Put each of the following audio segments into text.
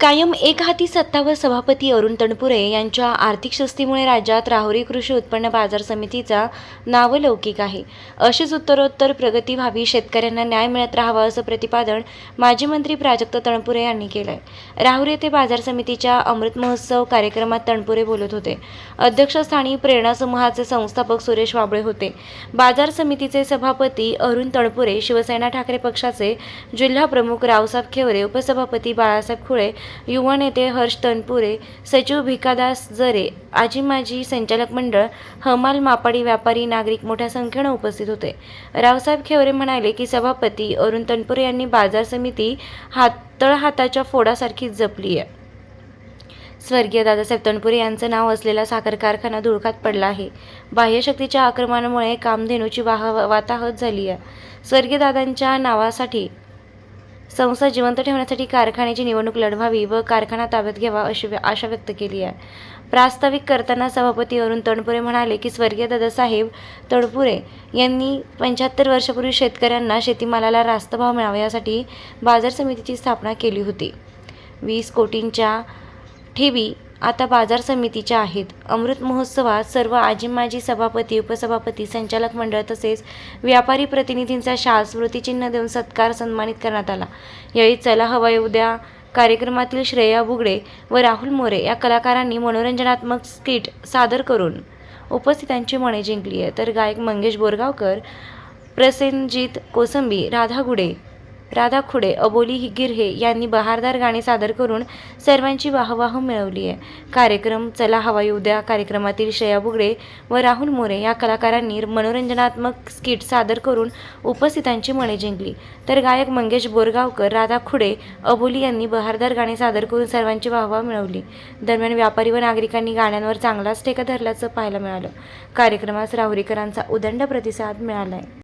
कायम एक हाती व सभापती अरुण तणपुरे यांच्या आर्थिक शिस्तीमुळे राज्यात राहुरी कृषी उत्पन्न बाजार समितीचा नावलौकिक आहे. अशीच उत्तरोत्तर प्रगती व्हावी शेतकऱ्यांना न्याय मिळत राहावा असं प्रतिपादन माजी मंत्री प्राजक्त तणपुरे यांनी केलं आहे राहुरी येथे बाजार समितीच्या अमृत महोत्सव कार्यक्रमात तणपुरे बोलत होते. अध्यक्षस्थानी प्रेरणा समूहाचे संस्थापक सुरेश वाबळे होते. बाजार समितीचे सभापती अरुण तणपुरे शिवसेना ठाकरे पक्षाचे जिल्हा प्रमुख रावसाहेब खेवरे उपसभापती बाळासाहेब खुळे युवा नेते हर्ष तनपुरे सचिव भिकादास जरे आजी माजी संचालक मंडळ हमाल मापाडी व्यापारी नागरिक मोठ्या संख्येनं उपस्थित होते. रावसाहेब खेवरे म्हणाले की सभापती अरुण तनपुरे यांनी बाजार समिती हात तळहाताच्या फोडासारखी जपली आहे. स्वर्गीय दादासाहेब तनपुरे यांचं नाव असलेला साखर कारखाना धुळकात पडला आहे. बाह्यशक्तीच्या आक्रमणामुळे कामधेनूची वाह वाताहत झाली आहे. स्वर्गीय दादांच्या नावासाठी संस्था जिवंत ठेवण्यासाठी कारखान्याची निवडणूक लढवावी व कारखाना ताब्यात घ्यावा अशी व्य- आशा व्यक्त केली आहे. प्रास्ताविक करताना सभापती अरुण तणपुरे म्हणाले की स्वर्गीय दादासाहेब तणपुरे यांनी पंच्याहत्तर वर्षापूर्वी शेतकऱ्यांना शेतीमालाला रास्त भाव मिळावा यासाठी बाजार समितीची स्थापना केली होती. वीस कोटींच्या ठेवी आता बाजार समितीच्या आहेत. अमृत महोत्सवात सर्व आजी माजी सभापती उपसभापती संचालक मंडळ तसेच व्यापारी प्रतिनिधींचा शाल स्मृतिचिन्ह देऊन सत्कार सन्मानित करण्यात आला. यावेळी चला हवाई उद्या कार्यक्रमातील श्रेया बुगडे व राहुल मोरे या कलाकारांनी मनोरंजनात्मक स्किट सादर करून उपस्थितांची मने जिंकली आहे तर गायक मंगेश बोरगावकर प्रसेनजित कोसंबी राधा गुडे राधा खुडे अबोली गिरहे यांनी बहारदार गाणे सादर करून सर्वांची वाहवाह मिळवली आहे. कार्यक्रम चला हवा येऊ द्या कार्यक्रमातील श्रेया बुगडे व राहुल मोरे या कलाकारांनी मनोरंजनात्मक स्किट सादर करून उपस्थितांची मने जिंकली. तर गायक मंगेश बोरगावकर राधा खुडे अबोली यांनी बहारदार गाणे सादर करून सर्वांची वाहवाह मिळवली. दरम्यान व्यापारी व नागरिकांनी गाण्यांवर चांगलाच टेका धरल्याचं पाहायला मिळालं. कार्यक्रमास राहुरीकरांचा उदंड प्रतिसाद मिळाला आहे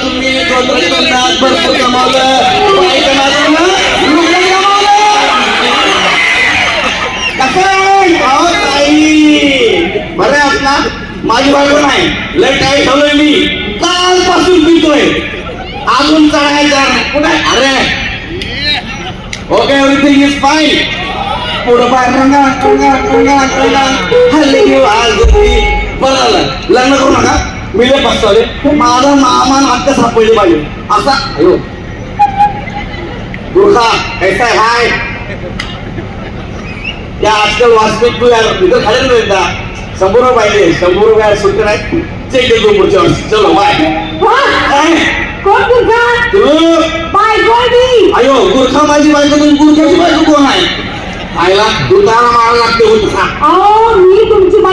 तुम्ही भरपूर ना? कसं ताई. माझी बायको नाही लय टाईट ठेवलंय मी कालपासून पितोय अजून चढायचा कुठे अरे ओके एव्हरीथिंग इज फाईन पुढं बाहेर रंगा रंगा रंगा रंगा हल्ली घेऊ आज बरं झालं लग्न करू नका मी लय पस्तावले माझा मामा नाट्य सापडले पाहिजे असा अयो गुरखा कैसा हाय. त्या आजकाल वास्तविक तू यार तिथं खाली एकदा शंभर रुपये पाहिजे शंभर रुपये सुट्टे नाही चेक देतो पुढच्या वर्षी. चलो बाय काय? कोण गुरखा तू? बाय गोल्डी अयो गुरखा माझी बायको तुम्ही गुरखाची बायको कोण आहे? आईला दुधाला मारा लागते गुरखा अहो मी तुमची